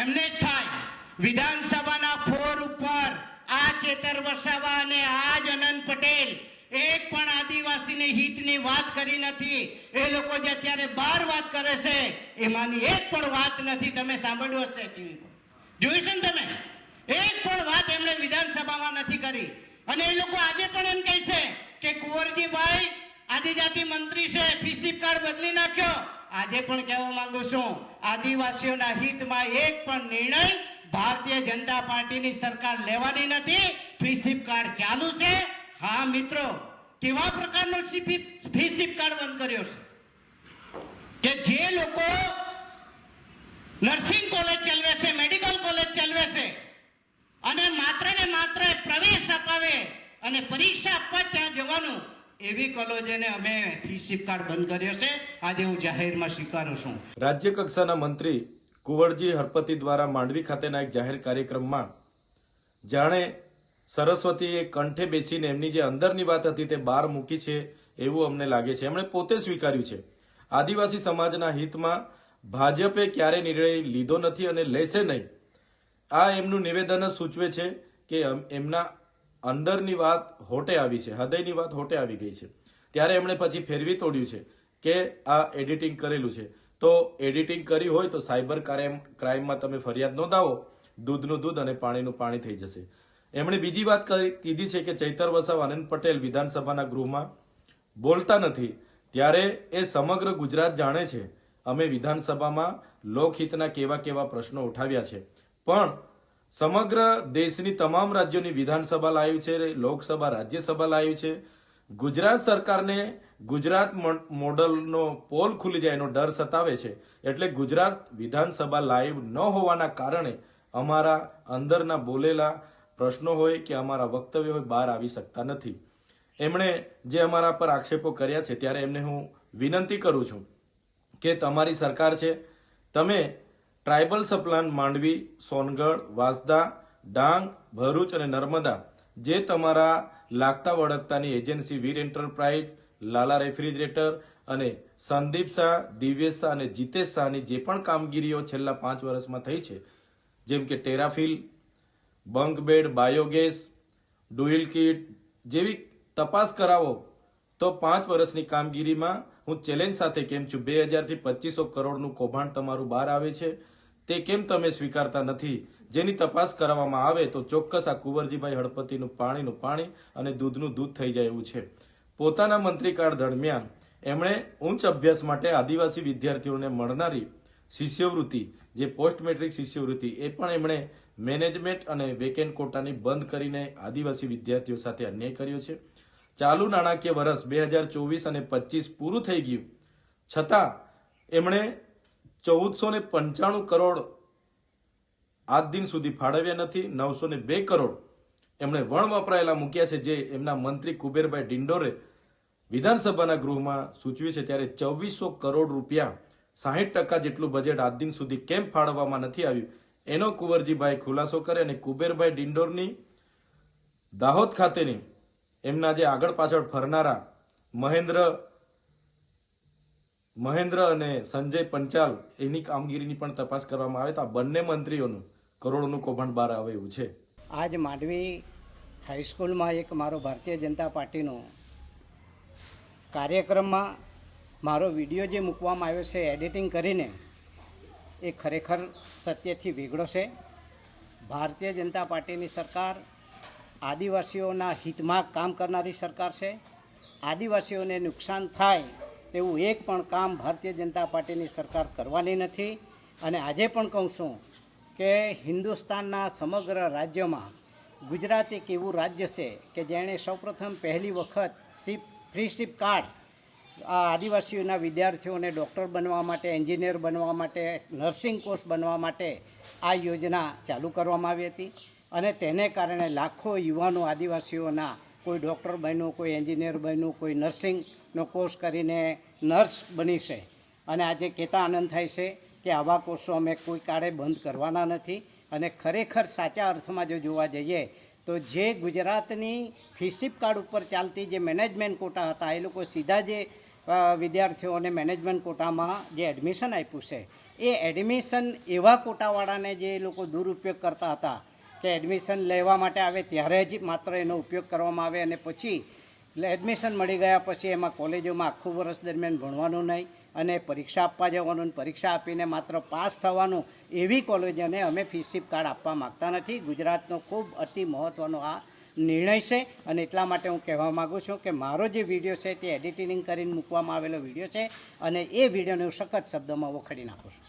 એમને જ થાય. વિધાનસભાના ફોર ઉપર આ ચેતર વસાવા અને આ જ અનંત પટેલ એક પણ આદિવાસીની હિતની વાત કરી નથી. એ લોકો જે અત્યારે બાર વાત કરે છે, એમાંની એક પણ વાત નથી. તમે સાંભળ્યું હશે ટીવી પર. જોયું છે ને તમે? એક પણ વાત એમણે વિધાનસભામાં નથી કરી. અને એ લોકો આજે પણ એમ કહે છે કે કુંવરજીભાઈ આદિજાતિ મંત્રી છે, પીસી કાર્ડ બદલી નાખ્યો. આજે પણ કહેવા માંગુ છું, આદિવાસીઓના હિતમાં એક પણ નિર્ણય ભારતીય જનતા પાર્ટીની સરકાર લેવાની નથી. ફીસીપ કાર્ડ ચાલુ છે. હા, મિત્રો, કેવા પ્રકારનો ફીસીપ કાર્ડ બંધ કર્યો છે? કે જે લોકો નર્સિંગ કોલેજ ચલાવે છે મેડિકલ કોલેજ ચલાવે છે, અને માત્ર ને માત્ર પ્રવેશ અપાવે અને પરીક્ષા આપવા ત્યાં જવાનું એવી કોલેજોને અમે ફીસીપ કાર્ડ બંધ કર્યો છે, આજે હું જાહેરમાં સ્વીકારું છું. રાજ્ય કક્ષાના મંત્રી કુંવરજી હરપતિ દ્વારા માંડવી ખાતેના એક જાહેર કાર્યક્રમમાં જાણે સરસ્વતીએ કંઠે બેસીને એમની જે અંદરની વાત હતી તે બહાર મૂકી છે એવું અમને લાગે છે. એમણે પોતે સ્વીકાર્યું છે. આદિવાસી સમાજના હિતમાં ભાજપે ક્યારે નિર્ણય લીધો નથી અને લેશે નહીં. આ એમનું નિવેદન જ સૂચવે છે કે એમના અંદરની વાત હોટે આવી છે, હૃદયની વાત હોટે આવી ગઈ છે. ત્યારે એમણે પછી ફેરવી તોડ્યું છે કે આ એડિટિંગ કરેલું છે. તો એડિટિંગ કરી હોય તો સાયબર ક્રાઇમ, ક્રાઇમમાં તમે ફરિયાદ નોંધાવો, દૂધનું દૂધ અને પાણીનું પાણી થઈ જશે. એમણે બીજી વાત કીધી છે કે ચૈતર વસાવ આનંદ પટેલ વિધાનસભાના ગૃહમાં બોલતા નથી. ત્યારે એ સમગ્ર ગુજરાત જાણે છે. અમે વિધાનસભામાં લોકહિતના કેવા કેવા પ્રશ્નો ઉઠાવ્યા છે. પણ સમગ્ર દેશની તમામ રાજ્યોની વિધાનસભા લાઈવ છે, લોકસભા, રાજ્યસભા લાઈવ છે. ગુજરાત સરકારને ગુજરાત મોડલનો પોલ ખુલી જાય એનો ડર સતાવે છે. એટલે ગુજરાત વિધાનસભા લાઈવ ન હોવાના કારણે અમારા અંદરના બોલેલા પ્રશ્નો હોય કે અમારા વક્તવ્ય હોય બહાર આવી શકતા નથી. એમણે જે અમારા પર આક્ષેપો કર્યા છે, ત્યારે એમને હું વિનંતી કરું છું કે તમારી સરકાર છે, તમે ટ્રાઇબલ સપ્લાન માંડવી, સોનગઢ, વાંસદા, ડાંગ, ભરૂચ અને નર્મદા, જે તમારા લાગતા વળગતાની agency Veer enterprise, Lala refrigerator અને સંદીપ શાહ, દિવ્યેશ શાહ અને જીતેશ શાહની જે પણ કામગીરીઓ છેલ્લા પાંચ વર્ષમાં થઈ છે, જેમ કે ટેરાફિલ, બંક બેડ, બાયોગેસ ડુઇલ કિટ, જેવી તપાસ કરાવો, તો પાંચ વર્ષની કામગીરીમાં હું ચેલેન્જ સાથે કેમ છું? બે હજારથી પચીસો કરોડનું કૌભાંડ તમારું બહાર આવે છે. તે કેમ તમે સ્વીકારતા નથી? જેની તપાસ કરવામાં આવે તો ચોક્કસ આ કુંવરજીભાઈ હળપતિનું પાણીનું પાણી અને દૂધનું દૂધ થઈ જાય એવું છે. પોતાના મંત્રીકાળ દરમિયાન એમણે ઉચ્ચ અભ્યાસ માટે આદિવાસી વિદ્યાર્થીઓને મળનારી શિષ્યવૃત્તિ, જે પોસ્ટ મેટ્રિક શિષ્યવૃત્તિ, એ પણ એમણે મેનેજમેન્ટ અને વેકેન્ટ કોટાની બંધ કરીને આદિવાસી વિદ્યાર્થીઓ સાથે અન્યાય કર્યો છે. ચાલુ નાણાકીય વર્ષ બે હજાર ચોવીસ અને પચીસ પૂરું થઈ ગયું. છતાં એમણે ચૌદસો ને પંચાણું કરોડ આજ દિન સુધી ફાળવ્યા નથી, નવસો ને બે કરોડ એમણે વણ વપરાયેલા મૂક્યા છે, જે એમના મંત્રી કુબેરભાઈ ડિંડોરે વિધાનસભાના ગૃહમાં સૂચવ્યું છે. ત્યારે ચોવીસો કરોડ રૂપિયા સાહીઠ ટકા જેટલું બજેટ આજ દિન સુધી કેમ ફાળવવામાં નથી આવ્યું? એનો કુંવરજીભાઈ ખુલાસો કરે અને કુબેરભાઈ ડિંડોરની દાહોદ ખાતેની એમના જે આગળ પાછળ ફરનારા મહેન્દ્ર મહેન્દ્ર અને સંજય પંચાલ એની કામગીરીની પણ તપાસ કરવામાં આવે તો આ બંને મંત્રીઓનું કરોડોનું કૌભાંડ બહાર આવે એવું છે. આજ માંડવી હાઈસ્કૂલમાં એક મારો ભારતીય જનતા પાર્ટીનો કાર્યક્રમમાં મારો વીડિયો જે મૂકવામાં આવ્યો છે, એડિટિંગ કરીને, એ ખરેખર સત્યથી વેગળો છે. ભારતીય જનતા પાર્ટીની સરકાર આદિવાસીઓના હિતમાં કામ કરનારી સરકાર છે. આદિવાસીઓને નુકસાન થાય તેવું એક પણ કામ ભારતીય જનતા પાર્ટીની સરકાર કરવાની નથી. અને આજે પણ કહું છું કે હિન્દુસ્તાનના સમગ્ર રાજ્યમાં ગુજરાત એક એવું રાજ્ય છે કે જેણે સૌપ્રથમ પહેલી વખત સીપ ફ્રી સીપ કાર્ડ આ આદિવાસીઓના વિદ્યાર્થીઓને ડૉક્ટર બનવા માટે, એન્જિનિયર બનવા માટે, નર્સિંગ કોર્સ બનવા માટે આ યોજના ચાલુ કરવામાં આવી હતી. અને તેને કારણે લાખો યુવાનો આદિવાસીઓના કોઈ ડૉક્ટર બન્યું, કોઈ એન્જિનિયર બન્યું, કોઈ નર્સિંગનો કોર્સ કરીને નર્સ બની છે. અને આજે કહેતા આનંદ થાય છે કે આવા કોર્સો અમે કોઈ કાળે બંધ કરવાના નથી. અને ખરેખર સાચા અર્થમાં જો જોવા જઈએ તો જે ગુજરાતની ફીસીપ કાર્ડ ઉપર ચાલતી જે મેનેજમેન્ટ કોટા હતા, એ લોકો સીધા જે વિદ્યાર્થીઓને મેનેજમેન્ટ કોટામાં જે એડમિશન આપ્યું છે, એ એડમિશન એવા કોટાવાળાને જે લોકો દુરુપયોગ કરતા હતા કે એડમિશન લેવા માટે આવે ત્યારે જ માત્ર એનો ઉપયોગ કરવામાં આવે અને પછી એટલે એડમિશન મળી ગયા પછી એમાં કોલેજોમાં આખું વર્ષ દરમિયાન ભણવાનું નહીં અને પરીક્ષા આપવા જવાનું પરીક્ષા આપીને માત્ર પાસ થવાનું એવી કોલેજોને અમે ફીસીપ કાર્ડ આપવા માગતા નથી. ગુજરાતનો ખૂબ અતિ મહત્ત્વનો આ નિર્ણય છે અને એટલા માટે હું કહેવા માગું છું કે મારો જે વીડિયો છે તે એડિટિંગ કરીને મૂકવામાં આવેલો વીડિયો છે અને એ વિડીયોને હું સખત શબ્દોમાં વખડી નાખું છું.